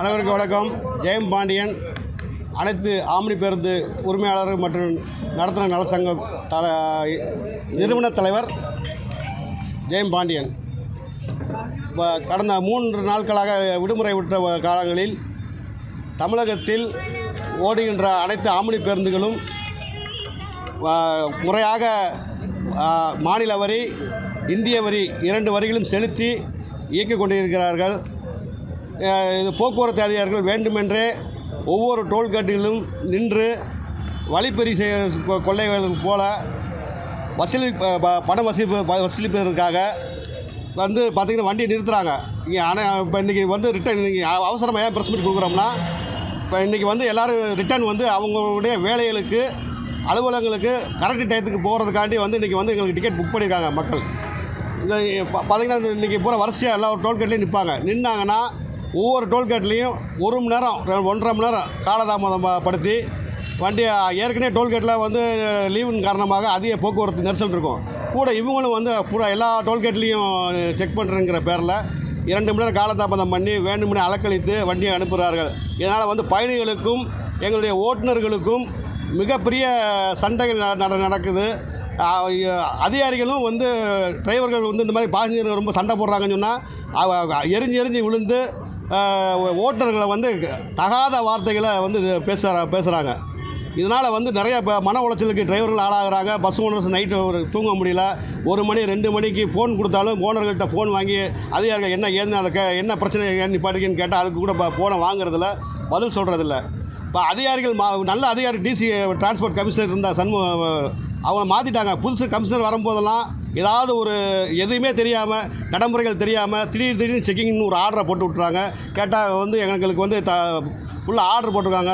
அனைவருக்கும் வணக்கம். ஜெயம் பாண்டியன் அனைத்து ஆம்னி பேருந்து உரிமையாளர் மற்றும் நடத்தின நலச்சங்க தல நிறுவன தலைவர் ஜெயம் பாண்டியன். இப்போ கடந்த மூன்று நாட்களாக விடுமுறை விட்ட காலங்களில் தமிழகத்தில் ஓடுகின்ற அனைத்து ஆம்னி பேருந்துகளும் முறையாக மாநில வரி இந்திய வரி இரண்டு வரிகளும் செலுத்தி இயக்கிக் கொண்டிருக்கிறார்கள். இது போக்குவரத்து அதிகாரிகள் வேண்டுமென்றே ஒவ்வொரு டோல்கேட்டிலும் நின்று வழிப்பறி செய்ய கொ- கொள்ளைகள் போல வசூலி ப- ப- பணம் வசூலிப்பதற்காக வந்து பார்த்திங்கன்னா வண்டியை நிறுத்துகிறாங்க இங்கே ஆனால் இப்போ இன்றைக்கி வந்து ரிட்டர்ன் இன்றைக்கி அவசரமாக ஏன் ப்ரெஸ் மீட் கொடுக்குறோம்னா இப்போ இன்றைக்கி வந்து எல்லோரும் ரிட்டர்ன் வந்து அவங்களுடைய வேலைகளுக்கு அலுவலகங்களுக்கு கரெக்ட் டயத்துக்கு போகிறதுக்காண்டி வந்து இன்றைக்கி வந்து எங்களுக்கு டிக்கெட் புக் பண்ணியிருக்காங்க மக்கள். இந்த பார்த்திங்கன்னா இன்றைக்கி பூரா வரிசையாக எல்லா டோல்கேட்லேயும் நிற்பாங்க நின்னாங்கன்னா ஒவ்வொரு டோல்கேட்லேயும் ஒரு மணி நேரம் ஒன்றரை மணி நேரம் காலதாமதம் படுத்தி வண்டியை ஏற்கனவே டோல்கேட்டில் வந்து லீவின் காரணமாக அதிக போக்குவரத்து நெரிசல் இருக்கும். கூட இவங்களும் வந்து பூரா எல்லா டோல்கேட்லேயும் செக் பண்ணுறேங்கிற பேரில் இரண்டு மணி நேரம் காலதாமதம் பண்ணி வேண்டுமெனே அலக்களித்து வண்டியை அனுப்புகிறார்கள் இதனால் வந்து பயணிகளுக்கும் எங்களுடைய ஓட்டுநர்களுக்கும் மிகப்பெரிய சண்டைகள் நட- நட- நடக்குது. அதிகாரிகளும் வந்து டிரைவர்கள் வந்து இந்த மாதிரி பாசஞ்சர்கள் ரொம்ப சண்டை போடுறாங்கன்னு சொன்னால் எரிஞ்சு எரிஞ்சு விழுந்து ஓட்டுநர்களை வந்து தகாத வார்த்தைகளை வந்து பேசுகிற பேசுகிறாங்க இதனால் வந்து நிறைய இப்போ மன உளைச்சலுக்கு டிரைவர்கள் ஆளாகிறாங்க. பஸ் ஓனர்ஸ் நைட்டு ஒரு தூங்க முடியல. ஒரு மணி ரெண்டு மணிக்கு ஃபோன் கொடுத்தாலும் ஓனர்கள்ட்ட ஃபோன் வாங்கி அதிகாரிகள் என்ன ஏதுன்னு அதை க என்ன பிரச்சனை? ஏன் நிப்பாட்டிருக்கீன்னு கேட்டால் அதுக்கு கூட இப்போ ஃபோனை வாங்குறதில்ல. பதில் சொல்கிறதில்ல இப்போ அதிகாரிகள் மா நல்ல அதிகாரி டிசி டிரான்ஸ்போர்ட் கமிஷனர் இருந்தால் சண்மு அவங்க மாற்றிட்டாங்க புதுசு கமிஷனர் வரும்போதெல்லாம் ஏதாவது ஒரு எதுவுமே தெரியாமல் நடைமுறைகள் தெரியாமல் திடீர் திடீர்னு செக்கிங்னு ஒரு ஆர்டரை போட்டு விட்றாங்க கேட்டால் வந்து எங்களுக்கு வந்து த ஃபுல்லாக ஆர்டர் போட்டிருக்காங்க.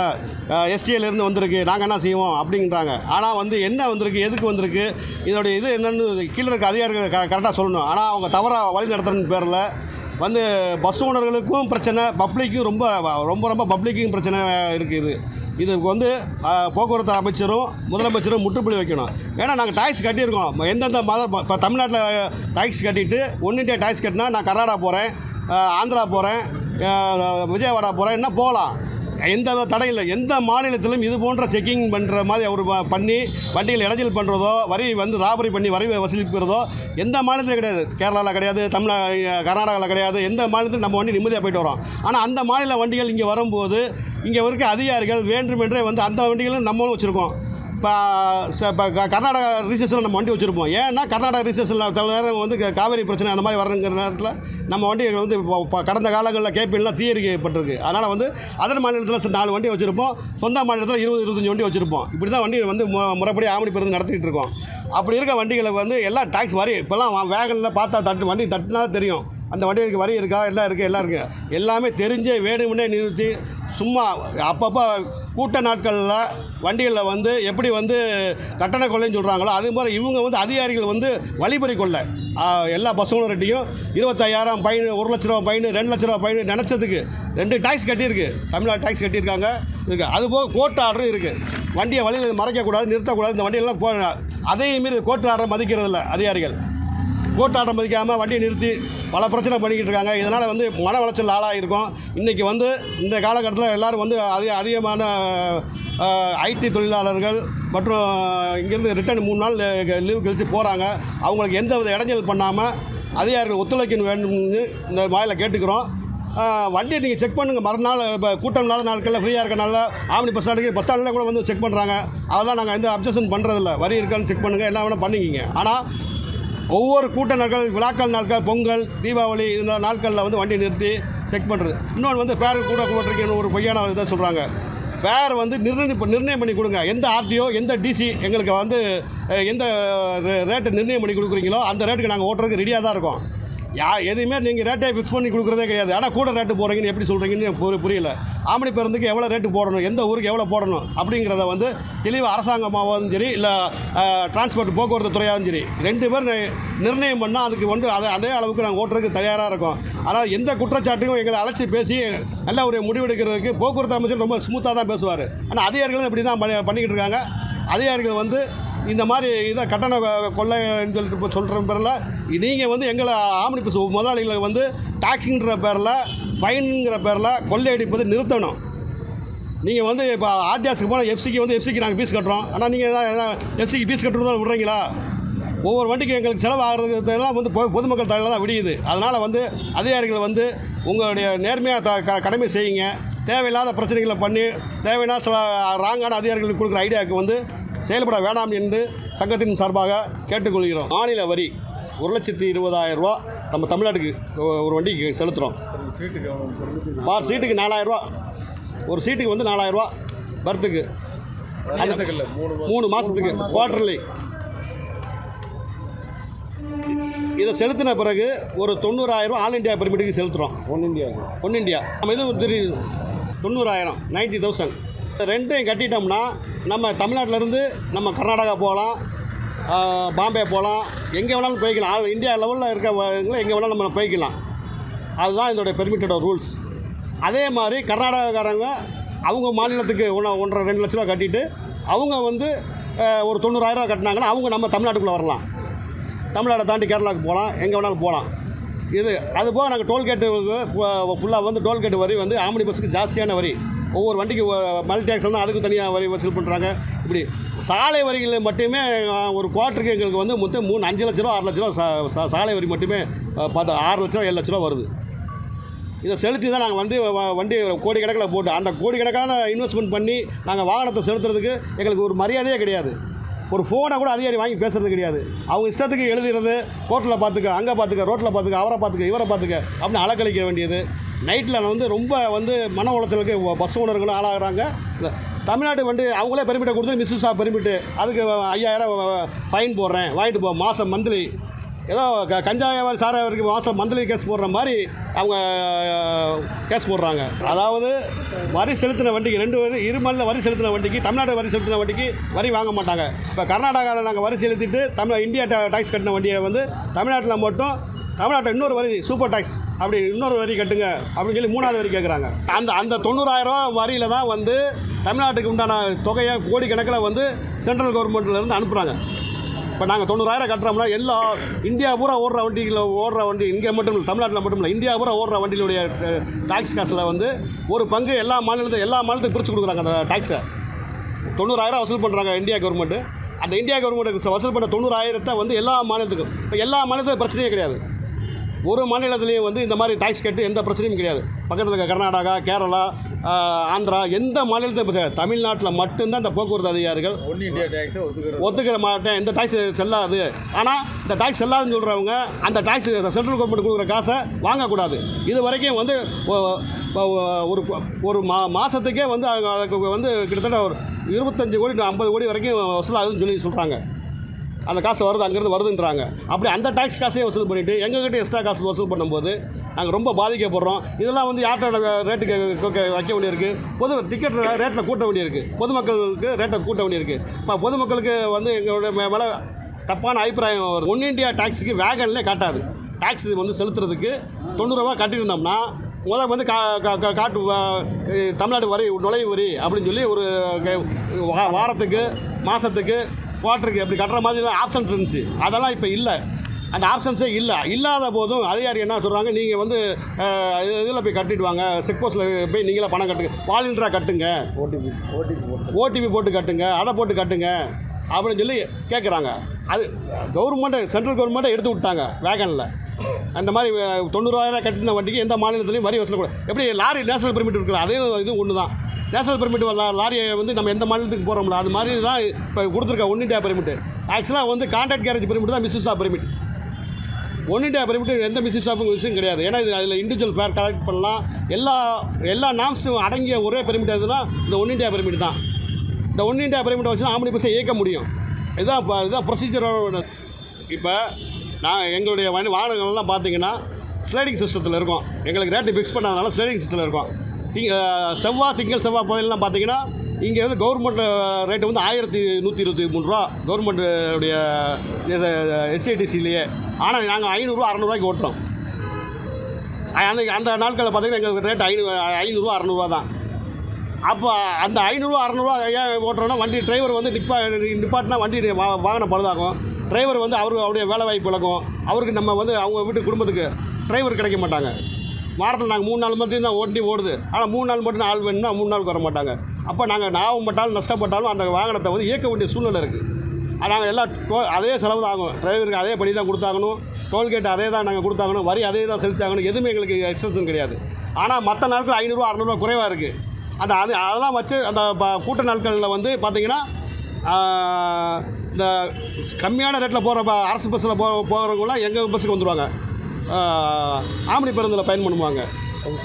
எஸ்டிஏலேருந்து வந்திருக்கு. நாங்கள் என்ன செய்வோம்? அப்படின்றாங்க. ஆனால் வந்து என்ன வந்திருக்கு? எதுக்கு வந்திருக்கு? இதோடைய இது என்னென்னு கீழே இருக்க அதிகாரிகள் க கரெக்டாக சொல்லணும். ஆனால் அவங்க தவறாக வழி நடத்துறன்னு பேரில் வந்து பஸ் ஓனர்களுக்கும் பிரச்சனை பப்ளிக்கும் ரொம்ப ரொம்ப ரொம்ப பப்ளிக்கும் பிரச்சனை இருக்குது. இதுக்கு வந்து போக்குவரத்து அமைச்சரும் முதலமைச்சரும் முற்றுப்புள்ளி வைக்கணும். ஏன்னா நாங்கள் டாக்ஸ் கட்டியிருக்கோம். எந்தெந்த மத இப்போ தமிழ்நாட்டில் டாக்ஸ் கட்டிட்டு ஒன் இண்டியா டாக்ஸ் கட்டினா நான் கர்நாடகா போகிறேன் ஆந்திரா போகிறேன் விஜயவாடா போகிறேன் என்ன போகலாம். எந்த தடை இல்லை. எந்த மாநிலத்திலும் இது போன்ற செக்கிங் பண்ணுற மாதிரி அவர் பண்ணி வண்டியில் இடைஞ்சல் பண்ணுறதோ வரி வந்து ராபரி பண்ணி வரி வசூலிக்கிறதோ எந்த மாநிலத்திலும் கிடையாது. கேரளாவில் கிடையாது தமிழ் கர்நாடகாவில் கிடையாது எந்த மாநிலத்திலும் நம்ம வண்டி நிம்மதியாக போயிட்டு வரோம். ஆனால் அந்த மாநில வண்டிகள் இங்கே வரும்போது இங்கே இருக்க அதிகாரிகள் வேண்டுமென்றே வந்து அந்த வண்டிகளும் நம்மளும் வச்சுருக்கோம். இப்போ இப்போ கர்நாடகா ரிசர்ஸில் நம்ம வண்டி வச்சுருப்போம். ஏன்னா கர்நாடகா ரிசர்ஸில் சில நேரம் வந்து காவேரி பிரச்சனை அந்த மாதிரி வரங்கிற நேரத்தில் நம்ம வண்டிகள் வந்து இப்போ கடந்த காலங்களில் கேபின்லாம் தீயரிக்கப்பட்டிருக்கு அதனால் வந்து அதர் மாநிலத்தில் நாலு வண்டி வச்சுருப்போம். சொந்த மாநிலத்தில் இருபது இருபத்தஞ்சி வண்டி வச்சுருப்போம். இப்படி தான் வண்டி வந்து மு முறைப்படி ஆவணி பேருந்து நடத்திட்டு இருக்கோம். அப்படி இருக்க வண்டிகளுக்கு வந்து எல்லாம் டாக்ஸ் வரி இப்போல்லாம் வேகனில் பார்த்தா தட்டு வண்டி தட்டுனா தெரியும். அந்த வண்டிகளுக்கு வரி இருக்கா எல்லாம் இருக்குது எல்லாம் இருக்குது எல்லாமே தெரிஞ்சே வேணுமுன்னே நிறுத்தி சும்மா அப்பப்போ கூட்ட நாட்களில் வண்டிகளில் வந்து எப்படி வந்து கட்டண கொள்ளைன்னு சொல்கிறாங்களோ அதே மாதிரி இவங்க வந்து அதிகாரிகள் வந்து வழிபறி கொள்ளை. எல்லா பசங்களும் ரெட்டியும் இருபத்தாயிரம் ஃபைன் ஒரு லட்ச ரூபா ஃபைனு ரெண்டு லட்ச ரூபா ஃபைனு நினச்சதுக்கு ரெண்டு டாக்ஸ் கட்டியிருக்கு. தமிழ்நாடு டேக்ஸ் கட்டியிருக்காங்க. இருக்குது அதுபோக கோர்ட் ஆர்டரும் இருக்குது வண்டியை வழியில் மறைக்கக்கூடாது நிறுத்தக்கூடாது இந்த வண்டியெல்லாம் போ அதையும் மீறி கோர்ட் ஆர்டர் மதிக்கிறதில்ல அதிகாரிகள். கூட்டாட்டம் மதிக்காமல் வண்டியை நிறுத்தி பல பிரச்சனை பண்ணிக்கிட்டு இருக்காங்க. இதனால் வந்து மன வளர்ச்சல் ஆளாக இருக்கும் இன்றைக்கி வந்து இந்த காலகட்டத்தில் எல்லோரும் வந்து அதிக அதிகமான ஐடி தொழிலாளர்கள் மற்றும் இங்கேருந்து ரிட்டர்ன் மூணு நாள் லீவ் கழித்து போகிறாங்க அவங்களுக்கு எந்த வித இடைஞ்சல் பண்ணாமல் அதிகாரிகள் ஒத்துழைக்க வேண்டும்னு இந்த வாயில் கேட்டுக்கிறோம். வண்டியை நீங்கள் செக் பண்ணுங்கள் மறுநாள் இப்போ கூட்டம் இல்லாத நாட்களில் ஃப்ரீயாக இருக்க ஆம்னி பஸ் ஸ்டாண்டுக்கு பஸ் ஸ்டாண்டில் கூட வந்து செக் பண்ணுறாங்க அதெல்லாம் நாங்கள் எந்த அப்ஜெக்ஷன் பண்ணுறதில்ல வரி இருக்கான்னு செக் பண்ணுங்கள் என்ன வேணால் பண்ணிக்கிங்க. ஆனால் ஒவ்வொரு கூட்ட நாட்கள் விழாக்கள் நாட்கள் பொங்கல் தீபாவளி இந்த நாட்களில் வந்து வண்டி நிறுத்தி செக் பண்ணுறது இன்னொன்று வந்து ஃபேர் கூட போட்டிருக்கேன்னு ஒரு பொய்யான இதை சொல்கிறாங்க ஃபேர் வந்து நிர்ணயம் நிர்ணயம் பண்ணி கொடுங்க. எந்த ஆர்டிஓ எந்த டிசி எங்களுக்கு வந்து எந்த ரேட்டை நிர்ணயம் பண்ணி கொடுக்குறீங்களோ அந்த ரேட்டுக்கு நாங்கள் ஓட்டுறதுக்கு ரெடியாக தான் இருக்கோம். யா எதையுமே நீங்கள் ரேட்டை ஃபிக்ஸ் பண்ணி கொடுக்குறதே கிடையாது. ஆனால் கூட ரேட்டு போடுறீங்கன்னு எப்படி சொல்கிறீங்கன்னு புரியல. ஆமணி பேருந்துக்கு எவ்வளோ ரேட்டு போடணும் எந்த ஊருக்கு எவ்வளோ போடணும் அப்படிங்கிறத வந்து தெளிவாக அரசாங்கமாகவும் சரி இல்லை டிரான்ஸ்போர்ட் போக்குவரத்து துறையாகவும் சரி ரெண்டு பேர் நிர்ணயம் பண்ணால் அதுக்கு வந்து அதை அதே அளவுக்கு நாங்கள் ஓட்டுறதுக்கு தயாராக இருக்கோம். அதனால் எந்த குற்றச்சாட்டையும் எங்களை அழைச்சி பேசி நல்ல ஒரு முடிவெடுக்கிறதுக்கு போக்குவரத்து அமைச்சர் ரொம்ப ஸ்மூத்தாக தான் பேசுவார். ஆனால் அதிகாரிகளும் இப்படி தான் பண்ணி பண்ணிக்கிட்டு இருக்காங்க. அதிகாரிகள் வந்து இந்த மாதிரி இதை கட்டண கொள்ளைன்னு சொல்லிட்டு இப்போ சொல்கிற பேரில் நீங்கள் வந்து எங்களை ஆம்னி பஸ் முதலாளிகளை வந்து டாக்ஸின்ற பேரில் ஃபைனுங்கிற பேரில் கொள்ளையடிப்பது நிறுத்தணும். நீங்கள் வந்து இப்போ ஆர்டிஎஸ்க்கு போனால் எஃப்சிக்கு வந்து எஃப்சிக்கு நாங்கள் ஃபீஸ் கட்டுறோம். ஆனால் நீங்கள் எஃப்சிக்கு ஃபீஸ் கட்டுறதா விட்றீங்களா? ஒவ்வொரு வண்டிக்கு எங்களுக்கு செலவாகிறதுலாம் வந்து பொ- பொதுமக்கள் தலையில் தான் விடியுது. அதனால் வந்து அதிகாரிகள் வந்து உங்களுடைய நேர்மையாக த க கடமை செய்யுங்க. தேவையில்லாத பிரச்சனைகளை பண்ணி தேவையில்லாத சில ராங்கான அதிகாரிகளுக்கு கொடுக்குற ஐடியாவுக்கு வந்து செயல்பட வேண்டாம் என்று சங்கத்தின் சார்பாக கேட்டுக்கொள்கிறோம். மாநில வரி ஒரு லட்சத்தி இருபதாயிரம் ரூபா நம்ம தமிழ்நாட்டுக்கு ஒரு வண்டிக்கு செலுத்துகிறோம் பார் சீட்டுக்கு நாலாயிரரூவா ஒரு சீட்டுக்கு வந்து நாலாயிரரூவா பர்த்துக்கு. அந்த மூணு மாதத்துக்கு குவார்டர்லி. இதை செலுத்தின பிறகு ஒரு தொண்ணூறாயிரம் ஆல் இந்தியா பெர்மிட்டுக்கு செலுத்துகிறோம் ஒன் இந்தியா ஒன் இந்தியா நம்ம இது தெரியும் தொண்ணூறாயிரம் நைன்ட்டி தௌசண்ட். ரெண்டையும் கட்டிட்டோம்னா நம்ம தமிழ்நாட்டிலேருந்து நம்ம கர்நாடகா போகலாம் பாம்பே போகலாம் எங்கே வேணாலும் போய்க்கலாம். இந்தியா லெவலில் இருக்கவங்களை எங்கே வேணாலும் நம்ம போய்க்கலாம். அதுதான் இதோடைய பெர்மிட்டோட ரூல்ஸ் அதே மாதிரி கர்நாடகாக்காரங்க அவங்க மாநிலத்துக்கு ஒன்று ஒன்றரை ரெண்டு லட்ச ரூபா கட்டிட்டு அவங்க வந்து ஒரு தொண்ணூறாயிரம் கட்டினாங்கன்னா அவங்க நம்ம தமிழ்நாட்டுக்குள்ளே வரலாம். தமிழ்நாடை தாண்டி கேரளாவுக்கு போகலாம் எங்கே வேணாலும் போகலாம். இது அது போக நாங்கள் டோல்கேட்டு ஃபுல்லாக வந்து டோல்கேட்டு வரி வந்து ஆம்பளி பஸ்ஸுக்கு ஜாஸ்தியான வரி. ஒவ்வொரு வண்டிக்கு மல்டி வந்து அதுக்கு தனியாக வரி வசூல் பண்ணுறாங்க இப்படி சாலை வரிகள் மட்டுமே ஒரு குவார்ட்டருக்கு எங்களுக்கு வந்து மொத்தம் மூணு அஞ்சு லட்ச ரூபா ஆறு லட்ச ரூபா சாலை வரி மட்டுமே பார்த்து ஆறு லட்ச ரூபா ஏழு லட்ச ரூபா வருது. இதை செலுத்தி தான் நாங்கள் வந்து வண்டி வண்டி கோடிக்கணக்கில் போட்டு அந்த கோடிக்கணக்கான இன்வெஸ்ட்மெண்ட் பண்ணி நாங்கள் வாகனத்தை செலுத்துறதுக்கு எங்களுக்கு ஒரு மரியாதையே கிடையாது. ஒரு ஃபோனை கூட அதிகாரி வாங்கி பேசுறது கிடையாது. அவங்க இஷ்டத்துக்கு எழுதுறது கோர்ட்டில் பார்த்துக்க அங்கே பார்த்துக்க ரோட்டில் பார்த்துக்க அவரை பார்த்துக்க இவரை பார்த்துக்க அப்படின்னு அலக்கழிக்க வேண்டியது. நைட்டில் வந்து ரொம்ப வந்து மன உளைச்சலுக்கு பஸ் ஓனர்களும் ஆளாகிறாங்க. இந்த தமிழ்நாட்டு வண்டி அவங்களே பெருமிட்டை கொடுத்து மிஸ்ஸாக பெருமிட்டு அதுக்கு ஐயாயிரம் ஃபைன் போடுறேன். வாங்கிட்டு போ மாதம் மந்த்லி ஏதோ க கஞ்சா வியாபாரி மாதம் மந்த்லி கேஸ் போடுற மாதிரி அவங்க கேஸ் போடுறாங்க. அதாவது வரி செலுத்தின வண்டிக்கு ரெண்டு வரி இருமலில் வரி செலுத்தின வண்டிக்கு தமிழ்நாடு வரி செலுத்தின வண்டிக்கு வரி வாங்க மாட்டாங்க. இப்போ கர்நாடகாவில் நாங்கள் வரி செலுத்திட்டு தமிழ் இந்தியா டேக்ஸ் கட்டின வண்டியை வந்து தமிழ்நாட்டில் மட்டும் தமிழ்நாட்டில் இன்னொரு வரி சூப்பர் டாக்ஸ் அப்படி இன்னொரு வரி கட்டுங்க அப்படின்னு சொல்லி மூணாவது வரி கேட்குறாங்க அந்த அந்த தொண்ணூறாயிரம் ரூபா வரியில் தான் வந்து தமிழ்நாட்டுக்கு உண்டான தொகையை கோடிக்கணக்கில் வந்து சென்ட்ரல் கவர்மெண்ட்லேருந்து அனுப்புகிறாங்க இப்போ நாங்கள் தொண்ணூறாயிரம் கட்டுறோம்னா எல்லா இந்தியா பூரா ஓடுற வண்டியில் ஓடுற வண்டி இங்கே மட்டும் இல்லை தமிழ்நாட்டில் மட்டும் இல்லை இந்தியா பூரா ஓடுற வண்டியிலுடைய டாக்ஸ் காசில் வந்து ஒரு பங்கு எல்லா மாநிலத்தையும் எல்லா மாநிலத்துக்கும் பிரித்து கொடுக்குறாங்க அந்த டாக்ஸை தொண்ணூறாயிரம் வசூல் பண்ணுறாங்க இந்தியா கவர்மெண்ட்டு அந்த இந்தியா கவர்மெண்ட்டுக்கு வசூல் பண்ண தொண்ணூறாயிரத்தை வந்து எல்லா மாநிலத்துக்கும் இப்போ எல்லா மாநிலத்துக்கும் பிரச்சனையே கிடையாது. ஒரு மாநிலத்திலையும் வந்து இந்த மாதிரி டாக்ஸ் கட்டு எந்த பிரச்சனையும் கிடையாது. பக்கத்தில் இருக்க கர்நாடகா கேரளா ஆந்திரா எந்த மாநிலத்தையும் பிரச்சனை. தமிழ்நாட்டில் மட்டும்தான் இந்த போக்குவரத்து அதிகாரிகள் ஒத்துக்கிற மாட்டேன். இந்த டாக்ஸ் செல்லாது. ஆனால் இந்த டாக்ஸ் செல்லாதுன்னு சொல்கிறவங்க அந்த டாக்ஸ் சென்ட்ரல் கவர்மெண்ட் கொடுக்குற காசை வாங்கக்கூடாது. இது வரைக்கும் வந்து ஒரு ஒரு மா மாதத்துக்கே வந்து அதுக்கு வந்து கிட்டத்தட்ட ஒரு இருபத்தஞ்சி கோடி ஐம்பது கோடி வரைக்கும் வசூலாகுதுன்னு சொல்லி சொல்கிறாங்க அந்த காசு வருது அங்கேருந்து வருதுன்றாங்க. அப்படி அந்த டேக்ஸ் காசையே வசூல் பண்ணிவிட்டு எங்ககிட்ட எக்ஸ்ட்ரா காசு வசூல் பண்ணும்போது நாங்கள் ரொம்ப பாதிக்கப்படுறோம். இதெல்லாம் வந்து யார்கிட்ட ரேட்டுக்கு வைக்க வேண்டியிருக்கு? பொது டிக்கெட் ரேட்டில் கூட்ட வேண்டியிருக்கு. பொதுமக்களுக்கு ரேட்டை கூட்ட வேண்டியிருக்கு. இப்போ பொதுமக்களுக்கு வந்து எங்களுடைய மே- மேலே தப்பான அபிப்பிராயம் வரும் ஒன் இந்தியா டேக்ஸுக்கு வேகன்லேயே காட்டாது. டேக்ஸ் வந்து செலுத்துறதுக்கு தொண்ணூறுரூவா கட்டியிருந்தோம்னா முதல் வந்து கா கா- காட்டு தமிழ்நாடு வரி நுழைவு வரி அப்படின்னு சொல்லி ஒரு வா- வாரத்துக்கு மாதத்துக்கு குவார்ட்டருக்கு அப்படி கட்டுற மாதிரி ஆப்ஷன்ஸ் இருந்துச்சு. அதெல்லாம் இப்போ இல்லை. அந்த ஆப்ஷன்ஸே இல்லை. இல்லாத போதும் அதிகாரி என்ன சொல்கிறாங்க நீங்கள் வந்து இதில் போய் கட்டிட்டு வாங்க. செக் போஸ்ட்டில் போய் நீங்களே பணம் கட்டுங்க. வாலண்டியராக கட்டுங்க. ஓடிபி ஓடிபி போட்டு. ஓடிபி போட்டு கட்டுங்க. அதை போட்டு கட்டுங்க. அப்படின்னு சொல்லி கேட்குறாங்க அது கவர்மெண்ட்டை சென்ட்ரல் கவர்மெண்ட்டை எடுத்து விட்டாங்க வேகனில் அந்த மாதிரி தொண்ணூறாயிரம் கட்டின வண்டிக்கு எந்த மாநிலத்துலையும் வரி வசூலக்கூடாது எப்படி லாரி நேஷனல் பெர்மிட் இருக்குல்ல அதே இது ஒன்று தான் நேஷனல் பெர்மிட் லாரியை வந்து நம்ம எந்த மாநிலத்துக்கு போகிறோம்ல அது மாதிரி தான் இப்போ கொடுத்துருக்க ஒன் இண்டியா பெர்மிட் ஆக்சுவலாக வந்து கான்ட்ராக்ட் கேரேஜ் பெர்மிட் தான் misuse of permit one India permit எந்த மிஸ்ஸஸ் ஆஃப் விஷயம் கிடையாது. ஏன்னா இது அதில் இண்டிவிஜுவல் ஃபேர் கலெக்ட் பண்ணலாம். எல்லா எல்லா நாம்ஸும் அடங்கிய ஒரே பெர்மிட் எதுனா இந்த ஒன் இண்டியா பெர்மிட் தான். இந்த ஒன் இண்டியா பெர்மிட் வச்சு ஆம்பளை பஸ்ஸை இயக்க முடியும்? இதுதான் இப்போ இதுதான் ப்ரொசீஜரோட இப்போ நான் எங்களுடைய வாகனங்கள்லாம் பார்த்தீங்கன்னா ஸ்லைடிங் சிஸ்டத்தில் இருக்கும். எங்களுக்கு ரேட்டு ஃபிக்ஸ் பண்ணாதனால ஸ்லைடிங் சிஸ்டத்தில் இருக்கும். திங்க செவ்வாய் திங்கள் செவ்வாய் பதிலாம் பார்த்தீங்கன்னா இங்கே வந்து கவர்மெண்ட் ரேட்டு வந்து ஆயிரத்தி நூற்றி இருபத்தி மூணு ரூபா. கவர்மெண்ட்டுடைய எஸ்ஐடிசிலேயே ஆனால் நாங்கள் ஐநூறுரூவா அறநூறுவாய்க்கு ஓட்டுறோம். அந்த அந்த நாட்களில் பார்த்தீங்கன்னா எங்களுக்கு ரேட் ஐநூறு ஐநூறுரூவா அறநூறுவா தான். அப்போ அந்த ஐநூறுரூவா அறநூறுவா ஏன் ஓட்டுறோன்னா வண்டி டிரைவர் வந்து நிப்பா நிப்பாட்டினா வண்டி வா வாகனம் பழுதாகும். டிரைவர் வந்து அவருக்கு அவருடைய வேலை வாய்ப்பு இழக்கும். அவருக்கு நம்ம வந்து அவங்க வீட்டு குடும்பத்துக்கு டிரைவர் கிடைக்க மாட்டாங்க. வாரத்தில் நாங்கள் மூணு நாள் மட்டும் தான் ஓட்டி ஓடுது. ஆனால் மூணு நாள் மட்டும் ஆள் வேணும்னா மூணு நாளுக்கு வர மாட்டாங்க. அப்போ நாங்கள் லாபம் பட்டாலும் நஷ்டப்பட்டாலும் அந்த வாகனத்தை வந்து இயக்க வேண்டிய சூழ்நிலை இருக்குது நாங்கள் எல்லாம் டோ அதே செலவு தான் ஆகும். டிரைவருக்கு அதே படி தான் கொடுத்தாகணும். டோல்கேட் அதே தான் நாங்கள் கொடுத்தாகணும். வரி அதே தான் செலுத்தாகணும் எதுவுமே எங்களுக்கு எக்ஸப்ஷன் கிடையாது. ஆனால் மற்ற நாட்கள் ஐநூறுரூவா அறநூறுவா குறைவாக இருக்குது அந்த அது அதெல்லாம் வச்சு அந்த ப- கூட்ட நாட்களில் வந்து பார்த்தீங்கன்னா இந்த கம்மியான ரேட்டில் போகிற அரசு பஸ்ஸில் போ போகிறவங்களாம் எங்கள் பஸ்ஸுக்கு வந்துடுவாங்க ஆம்னி பேருந்தில் பயன் பண்ணுவாங்க.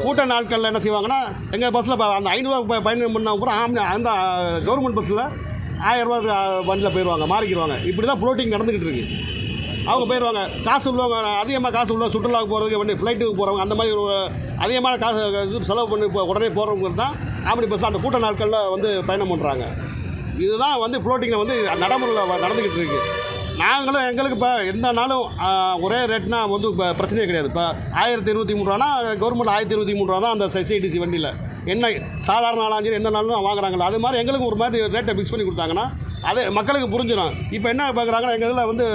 கூட்ட நாட்களில் என்ன செய்வாங்கன்னா எங்கள் பஸ்ஸில் அந்த ஐநூறுரூவா பயணம் பண்ண அப்புறம் ஆம்னி அந்த கவர்மெண்ட் பஸ்ஸில் ஆயிரரூவா வண்டியில் போயிடுவாங்க மாறிக்கிடுவாங்க இப்படி தான் ஃப்ளோட்டிங் நடந்துக்கிட்டு இருக்கு. அவங்க போயிடுவாங்க காசு உள்ளவங்க அதிகமாக காசு உள்ள சுற்றுலாவுக்கு போகிறதுக்கு வண்டி ஃப்ளைட்டுக்கு போகிறவங்க அந்த மாதிரி ஒரு அதிகமான காசு இது செலவு பண்ணி இப்போ உடனே போகிறவங்க தான் ஆம்படி பஸ் அந்த கூட்ட நாட்களில் வந்து பயணம் பண்ணுறாங்க இதுதான் வந்து ஃப்ளோட்டிங்கில் வந்து நடைமுறையில் நடந்துக்கிட்டு இருக்குது நாங்களும் எங்களுக்கு இப்போ எந்த நாளும் ஒரே ரேட்னா வந்து இப்போ பிரச்சனையே கிடையாது. இப்போ ஆயிரத்தி இருபத்தி மூணு ரூபானா கவர்மெண்ட் ஆயிரத்தி இருபத்தி மூணு ரூபா தான் அந்த சிஐடிசி வண்டியில். என்ன சாதாரண நாளாக சரி எந்த நாளும் வாங்குறாங்களோ அது மாதிரி எங்களுக்கு ஒரு மாதிரி ரேட்டை ஃபிக்ஸ் பண்ணி கொடுத்தாங்கன்னா அது மக்களுக்கு புரிஞ்சிடும். இப்போ என்ன பார்க்குறாங்கன்னா எங்கள் இதில் வந்து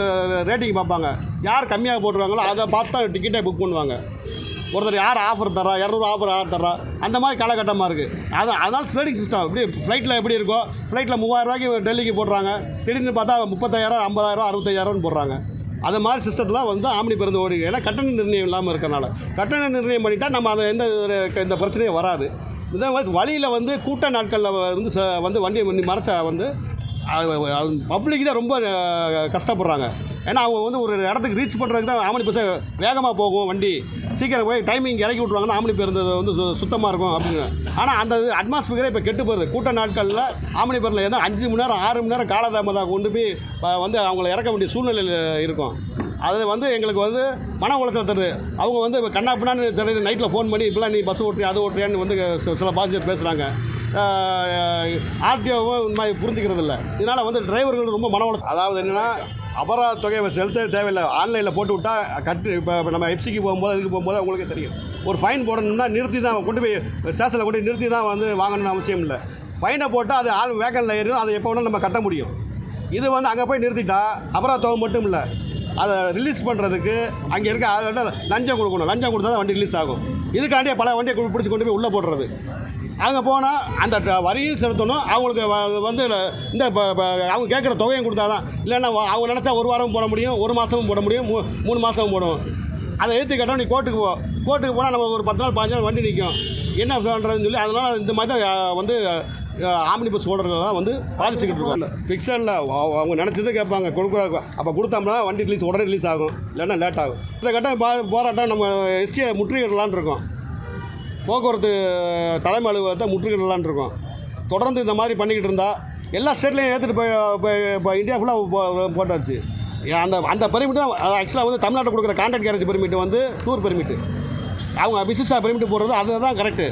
ரேட்டிங் பார்ப்பாங்க. யார் கம்மியாக போட்டுருவாங்களோ அதை பார்த்து தான் டிக்கெட்டே புக் பண்ணுவாங்க. ஒருத்தர் யார் ஆஃபர் தர்றா? இரநூறு ஆஃபர் யார் தர்றா? அந்த மாதிரி காலகட்டமாக இருக்குது அது அதனால் ஸ்லைடிங் சிஸ்டம் எப்படி ஃப்ளைட்டில் எப்படி இருக்கோ ஃப்ளைட்டில் மூவாயிரம் ரூபாய்க்கு டெல்லிக்கு போடுறாங்க. திடீர்னு பார்த்தா முப்பத்தாயிரம் ஐம்பதாயிரம் அறுபத்தாயிரம் போடுறாங்க. அது மாதிரி சிஸ்டத்தில் வந்து ஆம்னி பேருந்து ஓடிங்க ஏன்னா கட்டண நிர்ணயம் இல்லாமல் இருக்கறனால. கட்டண நிர்ணயம் பண்ணிட்டால் நம்ம அதை எந்த ஒரு இந்த பிரச்சனையும் வராது. இதே மாதிரி வழியில் வந்து கூட்ட நாட்களில் வந்து ச- வந்து வண்டியை மறைச்சா வந்து பப்ளிக் தான் ரொம்ப கஷ்டப்படுறாங்க. ஏன்னா அவங்க வந்து ஒரு இடத்துக்கு ரீச் பண்ணுறதுக்கு தான் ஆமணி பஸ்ஸை வேகமாக போகும் வண்டி. சீக்கிரம் போய் டைமிங் இறக்கி விட்ருவாங்கன்னா ஆமணி பேருந்து வந்து சு- சுத்தமாக இருக்கும் அப்படின்னு ஆனால் அந்த அட்மாஸ்பியரே இப்போ கெட்டு போகுது. கூட்ட நாட்களில் ஆமணி பேரில் ஏதோ அஞ்சு மணி நேரம் ஆறு மணி நேரம் காலதாமதாக கொண்டு போய் வந்து அவங்கள இறக்க வேண்டிய சூழ்நிலையில் இருக்கும். அது வந்து எங்களுக்கு வந்து மன உளைச்சல் தருது. அவங்க வந்து இப்போ கண்ணா பின்னான்னு தெரியுது நைட்டில் ஃபோன் பண்ணி இப்படிலாம் நீ பஸ் ஓட்டுறியா அது ஓட்டுறியான்னு வந்து சில பாசஞ்சர் பேசுகிறாங்க ஆர்டிஓவும் இந்த மாதிரி புரிஞ்சுக்கிறது இல்லை இதனால் வந்து டிரைவர்கள் ரொம்ப மன அதாவது என்னென்னா அபராத தொகையை செலுத்த தேவையில்லை. ஆன்லைனில் போட்டு விட்டால் கட்டு இப்போ நம்ம எஃப்சிக்கு போகும்போது இதுக்கு போகும்போது அவங்களுக்கு தெரியும். ஒரு ஃபைன் போடணும்னா நிறுத்தி தான் கொண்டு போய் ஸ்டேஷனில் கொண்டு போய் நிறுத்தி தான் வந்து வாங்கணும்னு அவசியம் இல்லை. ஃபைனை போட்டால் அது ஆள் வேக்கனில் ஏறும் அதை எப்போ வேணாலும் நம்ம கட்ட முடியும். இது வந்து அங்கே போய் நிறுத்திட்டா அபராத தொகை மட்டும் இல்லை. அதை ரிலீஸ் பண்ணுறதுக்கு அங்கே இருக்க ஆளுகிட்ட லஞ்சம் கொடுக்கணும். லஞ்சம் கொடுத்தா தான் வண்டி ரிலீஸ் ஆகும். இதுக்காண்டியே பல வண்டியை பிடிச்சி கொண்டு போய் உள்ளே போடுறது. அங்கே போனால் அந்த வரியும் செலுத்தணும். அவங்களுக்கு வந்து இந்த அவங்க கேட்குற தொகையும் கொடுத்தா தான் இல்லைன்னா அவங்க நினச்சா ஒரு வாரமும் போட முடியும் ஒரு மாதமும் போட முடியும் மூ மூணு மாதமும் போடும் அதை எழுத்து கேட்டால் நீ கோர்ட்டுக்கு போ. கோர்ட்டுக்கு போனால் நம்ம ஒரு பத்து நாள் பாஞ்சு நாள் வண்டி நிற்கும் என்ன பண்ணுறதுன்னு சொல்லி அதனால் இந்த மாதிரி தான் வந்து ஆம்னி பஸ் ஓடுறதுல தான் வந்து பாதிச்சுக்கிட்டு இருக்கோம். ஃபிக்ஷனில் அவங்க நினச்சதை கேட்பாங்க. கொடுக்குற அப்போ கொடுத்தோம்னா வண்டி ரிலீஸ் உடனே ரிலீஸ் ஆகும். இல்லைன்னா லேட் ஆகும். இந்த கட்டம் போராட்டம் நம்ம எஸ்டியை முற்றுகையிடலான்னு இருக்கோம். போக்குவரத்து தலைமை அலுவலகத்தை முற்றுகிடலான் இருக்கோம். தொடர்ந்து இந்த மாதிரி பண்ணிக்கிட்டு இருந்தால் எல்லா ஸ்டேட்லேயும் ஏற்றுட்டு போய் இப்போ இந்தியா ஃபுல்லாக போட்டாச்சு. அந்த அந்த பெர்மிட் தான் ஆக்சுவலாக வந்து தமிழ்நாட்டில் கொடுக்குற கான்ட்ராக்ட் கேரேஜ் பெர்மிட் வந்து டூர் பெர்மிட்டு அவங்க பிசினஸாக பெர்மிட் போடுறது அதுதான் கரெக்டு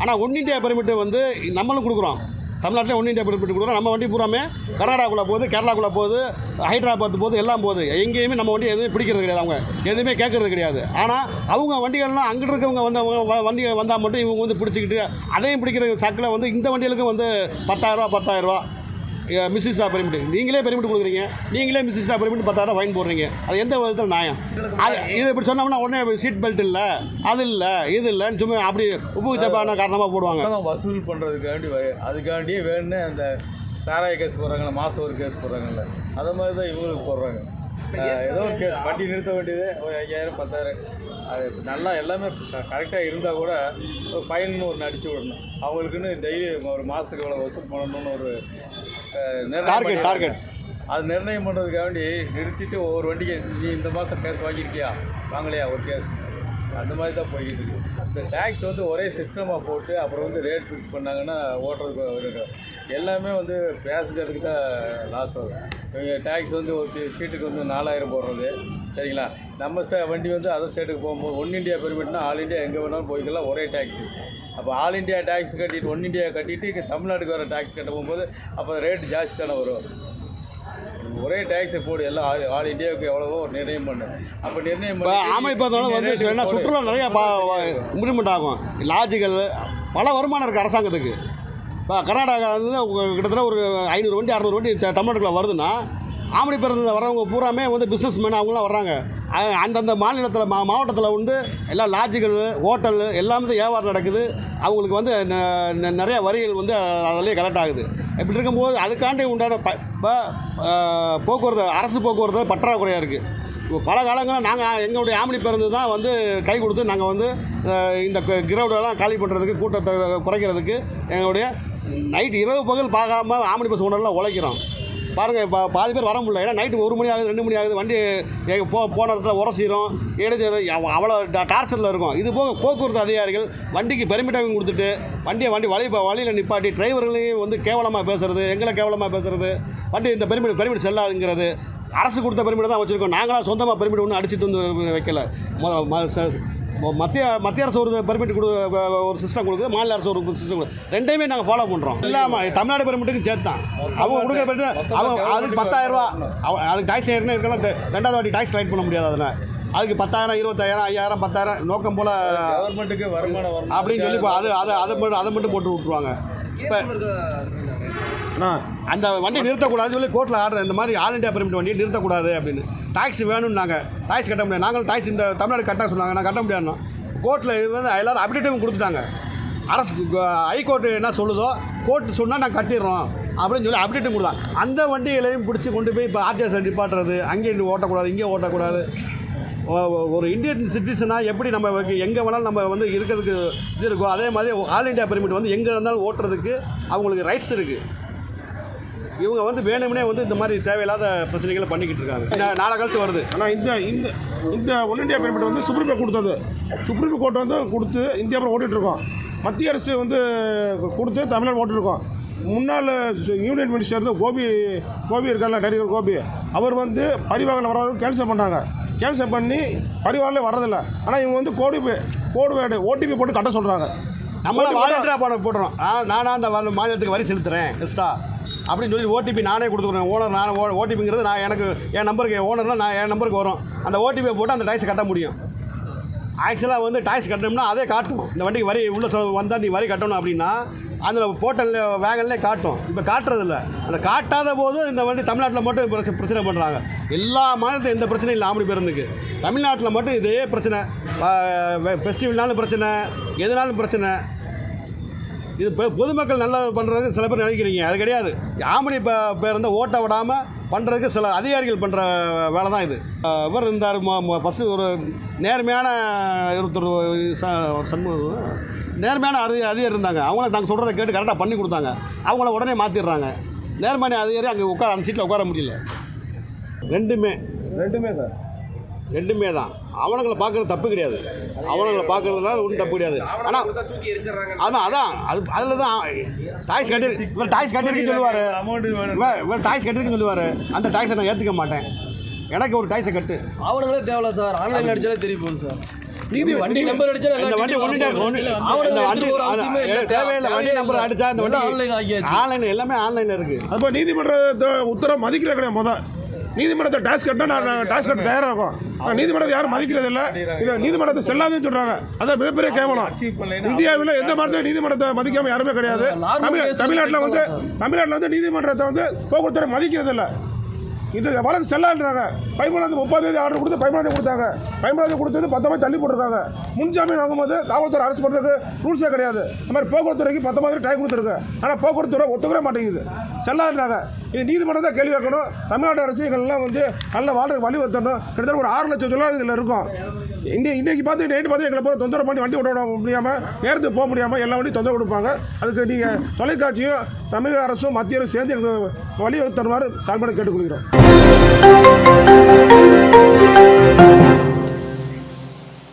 ஆனால் ஒன் இண்டியா பெர்மிட்டு வந்து நம்மளும் கொடுக்குறோம். தமிழ்நாட்டில் ஒன் இண்டியா பெர்மிட் கொடுக்குறோம். நம்ம வண்டி பூராமே கர்நாடகாக்குள்ளே போகுது கேரளாக்குள்ளே போகுது ஹைதராபாத் போகுது எல்லாம் போகுது. எங்கேயுமே நம்ம வண்டி எதுவுமே பிடிக்கிறது கிடையாது அவங்க. எதுவுமே கேட்கறது கிடையாது. ஆனால் அவங்க வண்டிகள்லாம் அங்கிட்டு இருக்கவங்க வந்து வ- வண்டி வந்தால் மட்டும் இவங்க வந்து பிடிச்சிக்கிட்டு அதையும் பிடிக்கிற சக்கில் வந்து இந்த வண்டிகளுக்கும் வந்து பத்தாயிரரூவா பத்தாயிரரூவா மிஸ்ஸிஸாக பெர்மிட் நீங்களே பெர்மிட் கொடுக்குறீங்க. நீங்களே மிஸ்ஸிஸாக பெர்மிட் பத்தாயிரம் ஃபைன் போடுறீங்க. அது எந்த விதத்தில் நியாயம்? அது இது இப்படி சொன்னோம்னா உடனே சீட் பெல்ட் இல்லை அது இல்லை இது இல்லைன்னு சும்மா அப்படி உப்பு தப்பான காரணமாக போடுவாங்க வசூல் பண்ணுறதுக்காண்டி அதுக்காண்டியே வேணும்னு அந்த சாராய கேஸ் போடுறாங்கல்ல மாதம் ஒரு கேஸ் போடுறாங்கல்ல அதை மாதிரி தான் இவங்களுக்கு போடுறாங்க. ஏதோ ஒரு கேஸ் வண்டி நிறுத்த வேண்டியது ஒரு ஐயாயிரம் பத்தாயிரம். அது நல்லா எல்லாமே கரெக்டாக இருந்தால் கூட ஒரு ஃபைன் ஒன்று அடித்து விடணும். அவங்களுக்குன்னு டெய்லி ஒரு மாதத்துக்கு இவ்வளோ வசூல் பண்ணணும்னு ஒரு பண்ணி- target. அது நிர்ணயம் பண்ணுறதுக்காண்டி நிறுத்திட்டு ஒவ்வொரு வண்டிக்கு நீ இந்த மாதம் கேஸ் வாங்கியிருக்கியா? வாங்கலையா ஒரு கேஸ். அந்த மாதிரி தான் போய்கிட்டு இருக்கு. இந்த டேக்ஸ் வந்து ஒரே சிஸ்டமாக போட்டு அப்புறம் வந்து ரேட் ஃபிக்ஸ் பண்ணாங்கன்னா ஓட்டுறதுக்கு எல்லாமே வந்து பேசஞ்சருக்கு தான் லாஸ் ஆகும் இவங்க டேக்ஸ் வந்து ஒரு சீட்டுக்கு வந்து நாலாயிரம் போடுறது. சரிங்களா? நம்ம ஸ்டே வண்டி வந்து அதர் ஸ்டேட்டுக்கு போகும்போது ஒன் இந்தியா பெர்மிட்னா ஆல் இந்தியா எங்கே வேணாலும் போய்க்கலாம் ஒரே டேக்ஸு அப்போ ஆல் இந்தியா டேக்ஸ் கட்டிட்டு ஒன் இந்தியா கட்டிட்டு இங்க தமிழ்நாட்டுக்கு வர டேக்ஸ் கட்ட போகும்போது அப்போ ரேட் ஜாஸ்தி தானே வரும். ஒரே டேக்ஸை போடு எல்லாம் ஆல் ஆல் இந்தியாவுக்கு எவ்வளவோ ஒரு நிர்ணயம் பண்ணு. அப்போ நிர்ணயம் இப்போ ஆமை பார்த்தோம்னா வந்து சுற்றுலா நிறையா இம்ப்ரூவ்மெண்ட் ஆகும். லாட்ஜுகள் பல வருமானம் இருக்குது அரசாங்கத்துக்கு. இப்போ கர்நாடகா வந்து கிட்டத்தட்ட ஒரு ஐநூறு வண்டி அறநூறு வண்டி த- தமிழ்நாட்டுக்குள்ள வருதுன்னா ஆமணிப்பேருந்து பிறந்த வரவங்க பூராமே வந்து பிஸ்னஸ் மேன் அவங்களாம் வர்றாங்க. அந்தந்த மாநிலத்தில் மா மாவட்டத்தில் வந்து எல்லா லாட்ஜுகள் ஹோட்டல் எல்லாமே வியாபாரம் நடக்குது. அவங்களுக்கு வந்து நிறைய வரிகள் வந்து அதிலே கலெக்ட் ஆகுது. இப்படி இருக்கும்போது அதுக்காண்டி உண்டான ப இப்போ போக்குவரத்து அரசு போக்குவரத்து பற்றாக்குறையாக இருக்குது பல காலங்களில் நாங்கள் எங்களுடைய ஆம்பளி பேருந்து தான் வந்து கை கொடுத்து நாங்கள் வந்து இந்த கிரவுடெல்லாம் காலி பண்ணுறதுக்கு கூட்டத்தை குறைக்கிறதுக்கு எங்களுடைய நைட் இரவு பகல் பார்க்காம ஆம்பளி பஸ் ஒன்றெல்லாம் உழைக்கிறோம். பாருங்கள் இப்போ பாதி பேர் வர முடியல. ஏன்னா நைட்டு ஒரு மணி ஆகுது ரெண்டு மணி ஆகுது வண்டி போ போன இடத்துல உரசிடும் இடைஞ்சல் அவ்வளோ டார்ச்சரில் இருக்கும். இது போக போக்குவரத்து அதிகாரிகள் வண்டிக்கு பெர்மிட்டாகவும் கொடுத்துட்டு வண்டியை வண்டி வழி வழியில் நிப்பாட்டி டிரைவர்களையும் வந்து கேவலமாக பேசுகிறது எங்களை கேவலமாக பேசுகிறது வண்டி இந்த பெருமிட் பெருமிட் செல்லாதுங்கிறது அரசு கொடுத்த பெர்மிட் தான் வச்சுருக்கோம். நாங்களாம் சொந்தமாக பெர்மிட் ஒன்று அடிச்சுட்டு வந்து வைக்கல. மத்திய மத்திய அரசு ஒரு பெர்மிட் கொடு ஒரு சிஸ்டம் கொடுக்குது. மாநில அரசு ஒரு சிஸ்டம் கொடுக்குது ரெண்டையுமே நாங்கள் ஃபாலோ பண்ணுறோம் இல்லாமல் தமிழ்நாடு பெர்மிட்டுக்கு சேர்த்து தான். அவங்க கொடுக்குற பெர்மிட் அவங்க அதுக்கு பத்தாயிரம் ரூபா அவ- அதுக்கு டாக்ஸ் ஏறினே இருக்கலாம். ரெண்டாவது வாட்டி டாக்ஸ் கலெக்ட் பண்ண முடியாது அதனால் அதுக்கு பத்தாயிரம் இருபத்தாயிரம் ஐயாயிரம் பத்தாயிரம் நோக்கம் போல் கவர்மெண்ட்டுக்கு வருமானம் அப்படின்னு சொல்லி அது அதை அதை மட்டும் அதை மட்டும் போட்டு விட்ருவாங்க இப்போ அந்த வண்டி நிறுத்தக்கூடாதுன்னு சொல்லி கோர்ட்டில் ஆர்டர் இந்த மாதிரி ஆல் இண்டியா பெர்மிட் வண்டியை நிறுத்தக்கூடாது அப்படின்னு. டாக்ஸ் வேணும்னு நாங்கள் டாக்ஸ் கட்ட முடியாது. நாங்களும் டாக்ஸ் இந்த தமிழ்நாடு கட்ட சொன்னாங்க. நான் கட்ட முடியாதுன்னா கோர்ட்டில் இது வந்து எல்லாரும் அப்டேட்டும் கொடுத்துட்டாங்க. அரசு ஹைகோர்ட்டு என்ன சொல்லுதோ கோர்ட் சொன்னால் நான் கட்டிடுறோம் அப்படின்னு சொல்லி அப்டேட்டும் கொடுத்தாங்க அந்த வண்டிகளையும் பிடிச்சி கொண்டு போய் இப்போ ஆர்டிஎஸ் நிப்பாட்டுறது. அங்கேயும் ஓட்டக்கூடாது இங்கே ஓட்டக்கூடாது. ஒரு இந்தியன் சிட்டிசனாக எப்படி நம்ம எங்கே வேணாலும் நம்ம வந்து இருக்கிறதுக்கு இது இருக்கோ அதே மாதிரி ஆல் இண்டியா பெர்மிட் வந்து எங்கே இருந்தாலும் ஓட்டுறதுக்கு அவங்களுக்கு ரைட்ஸ் இருக்குது இவங்க வந்து வேணும்னே வந்து இந்த மாதிரி தேவையில்லாத பிரச்சனைகளை பண்ணிக்கிட்டு இருக்காங்க. நாளை கழிச்சு வருது. ஆனால் இந்த இந்த இந்த ஒன் இந்தியா பெர்மிட் வந்து சுப்ரீம் கோர்ட் கொடுத்தது. சுப்ரீம் கோர்ட் வந்து கொடுத்து இந்தியா ஓட்டிகிட்ருக்கோம் மத்திய அரசு வந்து கொடுத்து தமிழ்நாடு ஓட்டிருக்கோம் முன்னாள் யூனியன் மினிஸ்டர் வந்து கோபி கோபி இருக்கார்ல நடிகர் கோபி. அவர் வந்து பரிவாகன வரவர்கள் கேன்சல் பண்ணாங்க கேன்சல் பண்ணி பரிவாரில் வர்றதில்ல. ஆனால் இவங்க வந்து கோடி கோடு வேடு ஓடிபி போட்டு கட்ட சொல்கிறாங்க நம்மள வாலண்டியராக போட போடுறோம். ஆ நானாக அந்த மாநிலத்துக்கு வரி செலுத்துகிறேன் எஸ்டா அப்படின்னு சொல்லி ஓடிபி நானே கொடுத்துக்குறேன் ஓனர் நான் ஓடிபிங்கிறது நான் எனக்கு என் நம்பருக்கு ஓனர்னால் நான் என் நம்பருக்கு வரும். அந்த ஓடிபியை போட்டு அந்த டாக்ஸ் கட்ட முடியும். ஆக்சுவலாக வந்து டாக்ஸ் கட்டணும்னா அதே காட்டும் இந்த வண்டிக்கு வரி உள்ள வந்தால் நீ வரி கட்டணும் அப்படின்னா அதில் போட்டல் வேகன்லேயே காட்டும். இப்போ காட்டுறதில்ல. அந்த காட்டாத போது இந்த வண்டி தமிழ்நாட்டில் மட்டும் பிரச்சனை பிரச்சனை பண்ணுறாங்க எல்லா மாநிலத்தையும் எந்த பிரச்சனையும் இல்லை ஆம்படி பேருந்துக்கு தமிழ்நாட்டில் மட்டும் இதே பிரச்சனை. ஃபெஸ்டிவல்னாலும் பிரச்சனை. எதுனாலும் பிரச்சனை. இது பொதுமக்கள் நல்லா பண்ணுறதுக்கு சில பேர் நினைக்கிறீங்க. அது கிடையாது. ஆம்படி பே ஓட்ட விடாமல் பண்ணுறதுக்கு சில அதிகாரிகள் பண்ணுற வேலை தான் இது இவர் இருந்தார் ஃபஸ்ட்டு ஒரு நேர்மையான இருபத்தொரு சண்முகம். நேர்மையான அதி அதிகாரி இருந்தாங்க. அவங்கள நாங்கள் சொல்கிறத கேட்டு கரெக்டாக பண்ணி கொடுத்தாங்க. அவங்கள உடனே மாற்றிடுறாங்க நேர்மையான அதிகாரி அங்கே உட்கார அந்த சீட்டில் உட்கார முடியல. ரெண்டுமே. ரெண்டுமே சார். ரெண்டுமே தான். அவனுங்களை பார்க்குறது தப்பு கிடையாது. அவனுங்களை பார்க்குறதுனால ஒன்றும் தப்பு கிடையாது. ஆனால் அதான் அதான் அது அதில் தான் டாய்ஸ் கட்டி இவர் டாய்ஸ் கட்டிருக்குன்னு சொல்லுவார். இவர் டாய்ஸ் கட்டிருக்குன்னு சொல்லுவார். அந்த டாய்ஸை நான் ஏற்றுக்க மாட்டேன். எனக்கு ஒரு டாய்ஸை கட்டு. ஆவணங்களே தேவையில்ல சார். ஆன்லைன்ல அடிச்சாலே தெரிய போகுது சார். நீதி வண்டி நம்பர் அடிச்சா இந்த வண்டி தேவையில்லை வண்டி நம்பர் அடித்தா இந்த வண்டி ஆன்லைன் ஆகியாச்சு. ஆன்லைன் எல்லாமே ஆன்லைனில் இருக்குது அப்போ நீதிமன்ற உத்தரவு மதிக்கிற கிடையாது முதல் நீதிமன்றத்தை டாக்ஸ் கட்ட நான் டாக்ஸ் கட்ட தயாராகும். ஆனால் நீதிமன்றத்தை யாரும் மதிக்கிறது இல்லை இதை நீதிமன்றத்தை செல்லாதுன்னு சொல்கிறாங்க அதான் மிகப்பெரிய கேவலம். இந்தியாவில் எந்த மரத்தையும் நீதிமன்றத்தை மதிக்காம யாருமே கிடையாது. தமிழ்நாட்டில் வந்து தமிழ்நாட்டில் வந்து நீதிமன்றத்தை வந்து போக்குவரத்துறை மதிக்கிறது இல்லை இது வழக்கு செல்லான்றாங்க பதிமூணாவது முப்பது ஆர்டர் கொடுத்து பதிமூணாவது கொடுத்தாங்க. பதிமூணாவது கொடுத்தது பத்தமாக தள்ளி போட்டிருக்காங்க முன்ஜாமீன் வாங்கும்போது காவல்துறை அரசு பண்ணுறதுக்கு ரூல்ஸே கிடையாது. இந்த மாதிரி போக்குவரத்துறைக்கு பத்தொம்பது டைம் கொடுத்துருக்கு. ஆனால் போக்குவரத்துறை ஒத்துக்கவே மாட்டேங்குது. செல்லான்றாங்க இது நீதிமன்றம் தான் கேள்வி கேட்கணும். தமிழ்நாடு அரசியல்கள்லாம் வந்து நல்ல வாழ்ற வலியுறுத்தணும் கிட்டத்தட்ட ஒரு ஆறு லட்சம் தொழிலாளர்கள் இதில் இருக்கும். இன்னைக்கு இன்னைக்கு பார்த்து நைட்டு பார்த்து எங்களை போய் தொந்தரவு பண்ணி வண்டி ஓட்ட விட முடியாமல் நேரத்துக்கு போக முடியாமல் எல்லா வண்டியும் தொந்தரவு கொடுப்பாங்க. அதுக்கு நீங்கள் தொலைக்காட்சியும் தமிழக அரசும் மத்திய அரசும் சேர்ந்து எங்களுக்கு வழிவகுத்தருமாறு தாழ்மையை கேட்டுக்கொள்கிறோம்.